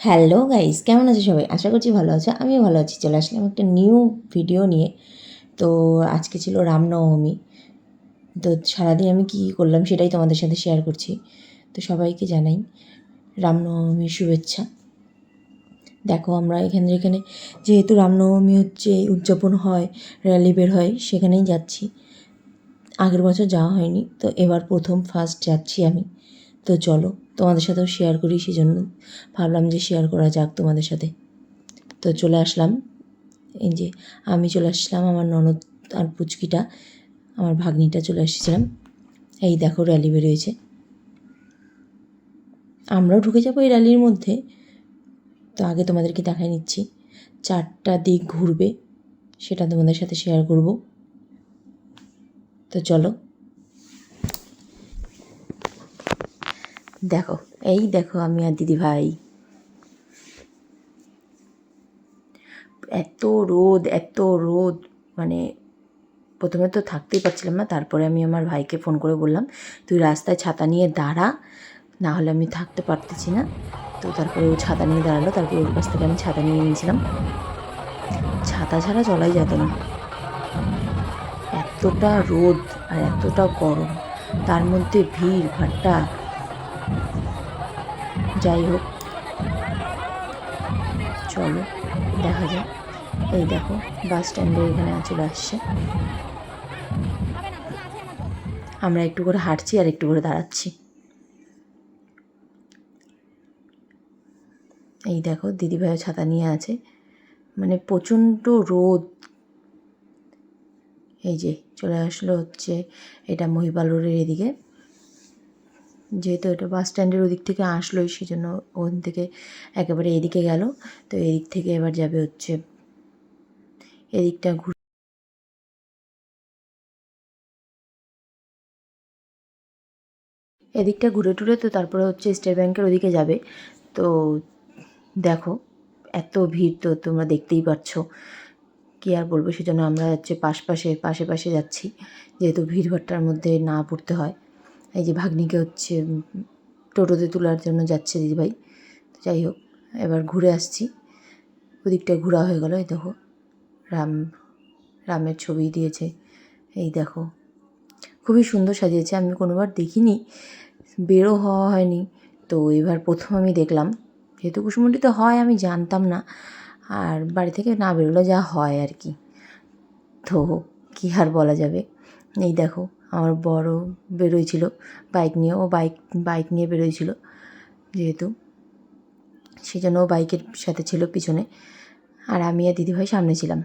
Hello guys, কেমন আছো সবাই? আশা করছি ভালো আছো, আমিও ভালো আছি। চলে আসলাম একটা নিউ ভিডিও নিয়ে। তো আজকে ছিল রামনবমী। তো সারাদিন আমি কী কী করলাম সেটাই তোমাদের সাথে শেয়ার করছি। তো সবাইকে জানাই রামনবমীর শুভেচ্ছা। দেখো আমরা এখানে যেখানে, যেহেতু রামনবমী হচ্ছে, উদযাপন হয় র্যালি বের হয়, সেখানেই যাচ্ছি। আগের বছর যাওয়া হয়নি, তো এবার প্রথম ফার্স্ট যাচ্ছি আমি। তো চলো। তোমাদের সাথেও শেয়ার করি সেই জন্য ভাবলাম যে শেয়ার করা যাক তোমাদের সাথে। তো চলে আসলাম। এই যে আমি চলে আসলাম আমার ননদ আর পুচকিটা, আমার ভাগ্নিটা চলে এসেছিলাম। এই দেখো র্যালি বেরিয়েছে। আমরাও ঢুকে যাব এই র্যালির মধ্যে। তো আগে তোমাদেরকে দেখাই নিচ্ছি। চারটা দিক ঘুরবে, সেটা তোমাদের সাথে শেয়ার করব। তো চলো। দেখো, এই দেখো আমি আর দিদি ভাই। এত রোদ এত রোদ মানে প্রথমে তো থাকতেই পারছিলাম না, তারপরে আমি আমার ভাইকে ফোন করে বললাম, তুই রাস্তায় ছাতা নিয়ে দাঁড়া, না হলে আমি থাকতে পারতেছি না। তো তারপরে ও ছাতা নিয়ে দাঁড়াল, তারপরে ওর কাছ থেকে আমি ছাতা নিয়ে নিয়েছিলাম। ছাতা ছাড়া চলাই যেত না। এতটা রোদ আর এতটা গরম, তার মধ্যে ভিড়, ভাট্টা। যাই হোক, চলো, দেখা যাক। এই দেখো বাস স্ট্যান্ডে এখানে চলে আসছে। আমরা একটু করে হাঁটছি আর একটু করে দাঁড়াচ্ছি। এই দেখো, দিদিভাইও ছাতা নিয়ে আছে। মানে প্রচণ্ড রোদ। এই যে, চলে আসলো হচ্ছে, এটা মহিপাল রোডের এদিকে। যেহেতু এটা বাস স্ট্যান্ডের ওদিক থেকে আসলোই সেই জন্য ওখান থেকে একেবারে এদিকে গেল। তো এদিক থেকে এবার যাবে হচ্ছে এদিকটা ঘুরে এদিকটা ঘুরে টুরে তো তারপরে হচ্ছে স্টেট ব্যাংকের ওদিকে যাবে। তো দেখো, এত ভিড় তো তোমরা দেখতেই পাচ্ছ কী আর বলব, সেজন্য আমরা হচ্ছে পাশপাশে, পাশে পাশে যাচ্ছি। যেহেতু ভিড়ভাট্টার মধ্যে না পড়তে হয়। এই যে ভাগ্নিকে হচ্ছে টোটোতে তোলার জন্য যাচ্ছে দিদিভাই। যাই হোক, এবার ঘুরে আসছি। ওদিকটা ঘোরা হয়ে গেল, এই দেখো। রাম, রামের ছবি দিয়েছে। এই দেখো। খুবই সুন্দর সাজিয়েছে। আমি কোনোবার দেখিনি। বেরো হওয়া হয়নি। তো এবার প্রথম আমি দেখলাম। যেহেতু কুসুমুন্ডিতে হয়, আমি জানতাম না। আর বাড়ি থেকে না বেরোলে যা হয় আর কি। তো কী আর বলা যাবে? এই দেখো, আমার বড় বেরোয়ছিল। বাইক নিয়ে, ও বাইক বাইক নিয়ে বেরোয়ছিল যেহেতু। সেই জন্য ও বাইকের সাথে ছিল পিছনে। আর আমি আর দিদিভাই সামনে ছিলাম।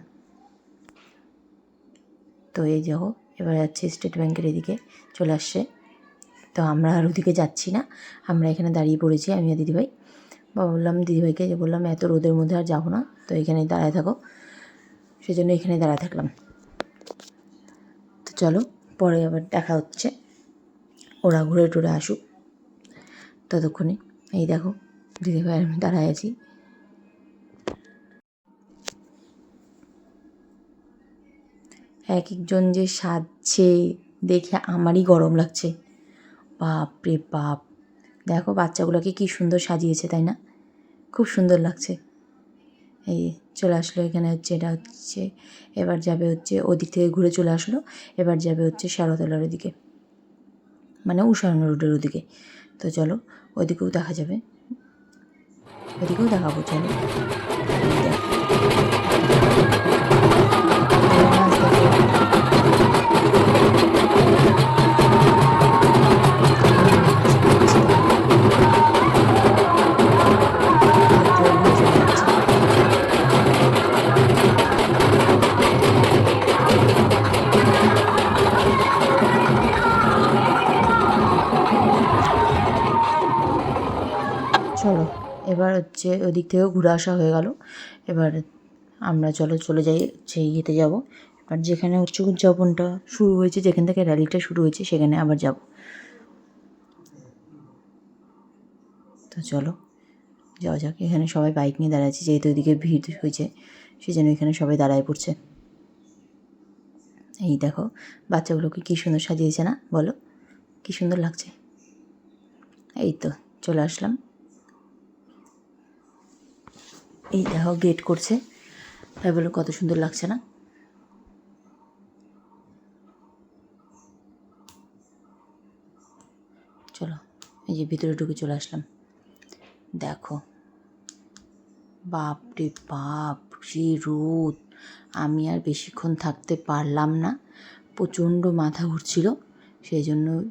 তো এই দেখো, এবার যাচ্ছে স্টেট ব্যাংকের এদিকে চলে আসছে। তো আমরা আর ওদিকে যাচ্ছি না। আমরা এখানে দাঁড়িয়ে পড়েছি, আমি আর দিদিভাই। বললাম, দিদিভাইকে যে বললাম, এত রোদের মধ্যে আর যাব না। তো এখানেই দাঁড়ায় থাকো। সেই জন্য এখানে দাঁড়ায় থাকলাম। চলো, পরে আবার দেখা হচ্ছে। ওরা ঘুরে টুরে আসুক। ততক্ষণে, এই দেখো দিদিভাই আমি দাঁড়ায় আছি। এক একজন যে সাজছে, দেখে আমারই গরম লাগছে। বাপ রে বাপ। দেখো, বাচ্চাগুলোকে কি সুন্দর সাজিয়েছে, তাই না? খুব সুন্দর লাগছে। এই চলে আসলো এখানে হচ্ছে, এটা হচ্ছে, এবার যাবে হচ্ছে ওদিক থেকে ঘুরে চলে আসলো, এবার যাবে হচ্ছে সারতলার ওদিকে মানে উষারণ রোডের ওদিকে। তো চলো, ওদিকেও দেখা যাবে, ওদিকেও দেখাবো, চলো। চলো। এবার হচ্ছে ওদিক থেকেও ঘুরে আসা হয়ে গেল। এবার আমরা চলো, চলে যাই হচ্ছে ইয়েতে যাব। এবার যেখানে হচ্ছে উদযাপনটা শুরু হয়েছে, যেখান থেকে র্যালিটা শুরু হয়েছে, সেখানে আবার যাব। তো চলো, যাওয়া যাক। এখানে সবাই বাইক নিয়ে দাঁড়াচ্ছে, যেহেতু ওদিকে ভিড় হয়েছে সেই জন্য এখানে সবাই দাঁড়ায় পড়ছে। এই দেখো, বাচ্চাগুলোকে কী সুন্দর সাজিয়েছে না? বলো, কী সুন্দর লাগছে? এই তো, চলে আসলাম। এই দেখো গেট করছে। তাই বলে কত সুন্দর লাগছে না। চলো, এই যে ভিতরে ঢুকে চলে আসলাম। দেখো। বাপ রে বাপ সে রোদ। আমি আর বেশিক্ষণ থাকতে পারলাম না। প্রচণ্ড মাথা ঘুরছিল। সেই জন্য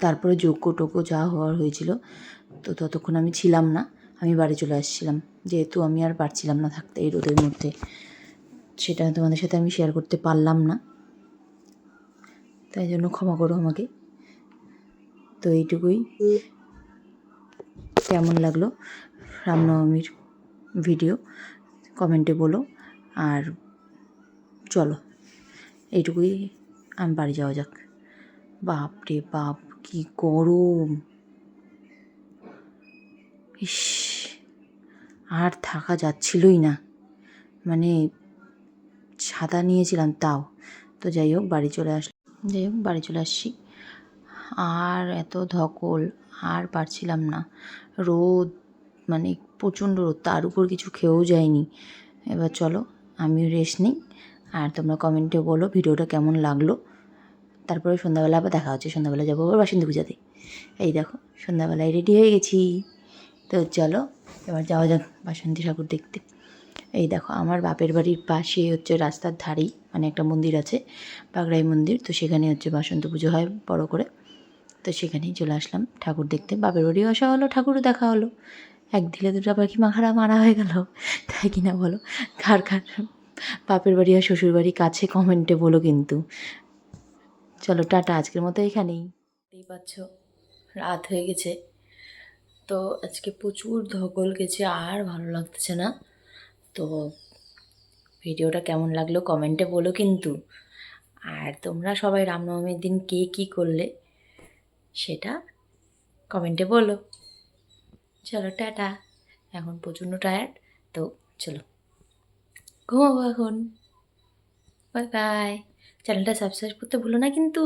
তারপরে যোগ্য টোগ্য যা হওয়ার হয়েছিল, তো ততক্ষণ আমি ছিলাম না। আমি বাড়ি চলে আসছিলাম। যেহেতু আমি আর পারছিলাম না থাকতে এই রোদের মধ্যে, সেটা তোমাদের সাথে আমি শেয়ার করতে পারলাম না। তাই জন্য ক্ষমা করো আমাকে। তো এইটুকুই। কেমন লাগল রামনবমীর ভিডিও কমেন্টে বলো। আর চলো, এইটুকুই আমি বাড়ি যাওয়া যাক। বাপ রে বাপ, কি গরম! ইস। আর থাকা যাচ্ছিলই না। মানে ছাতা নিয়েছিলাম তাও। তো যাই হোক, বাড়ি চলে আস, যাই হোক, বাড়ি চলে আসছি। আর এত ধকল, আর পারছিলাম না। রোদ মানে প্রচণ্ড রোদ, তার উপর কিছু খেয়েও যায়নি এবার চলো, আমিও রেস্ট নিই। আর তোমরা কমেন্টে বলো ভিডিওটা কেমন লাগল। তারপরে সন্ধ্যাবেলা আবার দেখা হচ্ছে। সন্ধ্যাবেলা যাব আবার বাসন্তী পূজাতে। এই দেখো, সন্ধ্যাবেলায় রেডি হয়ে গেছি। তো চলো এবার যাওয়া যাক বাসন্তী ঠাকুর দেখতে। এই দেখো, আমার বাপের বাড়ির পাশে হচ্ছে রাস্তার ধারেই মানে একটা মন্দির আছে পাগড়াই মন্দির। তো সেখানে হচ্ছে বাসন্ত পুজো হয় বড় করে। তো সেখানেই চলে আসলাম ঠাকুর দেখতে। বাপের বাড়িও আসা হলো, ঠাকুরও দেখা হলো। এক দিলে দুটো পাখি মাখারা মারা হয়ে গেল? তাই কি না বলো? কার কার বাপের বাড়ি আর শ্বশুর বাড়ি কাছে কমেন্টে বলো কিন্তু। চলো, টাটা, আজকের মতো এখানেই। পাচ্ছ, রাত হয়ে গেছে। তো আজকে প্রচুর ধকল গেছে, আর ভালো লাগতেছে না। তো ভিডিওটা কেমন লাগল কমেন্টে বলো কিন্তু। আর তোমরা সবাই রামনবমীর দিন কে কী করলে সেটা কমেন্টে বলো। চলো, টাটা। এখন প্রচণ্ড টায়ার্ড তো চলো। ঘুমাবো এখন। বাই বাই চ্যানেলটা সাবস্ক্রাইব করতে ভুলো না কিন্তু।